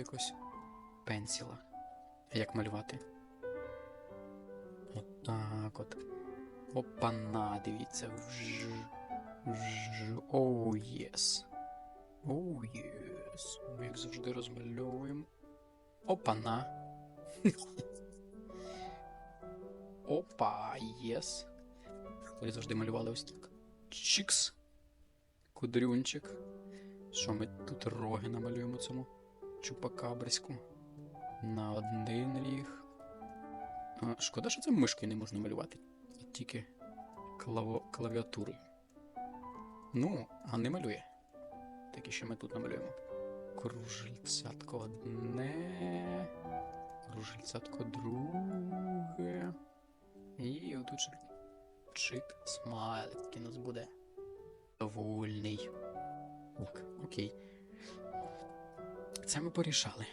якось пенсіла. Як малювати? Отак от. Опана, дивіться. Оу, єс. Оу, єс. Ми як завжди розмальовуємо. Опана. Опа, єс. Ми завжди малювали ось так. Чікс. Кудрюнчик. Що ми тут роги намалюємо цьому чупакабриську? На один ріг. А, шкода, що це мишкою не можна малювати. Тільки клаво... клавіатурою. Ну, а не малює. Так і що ми тут намалюємо. Кружельцятко одне. Кружельцятко друге. І отут ще чик смайлик у нас буде. Довольний. Ок, окей. Це ми порішали.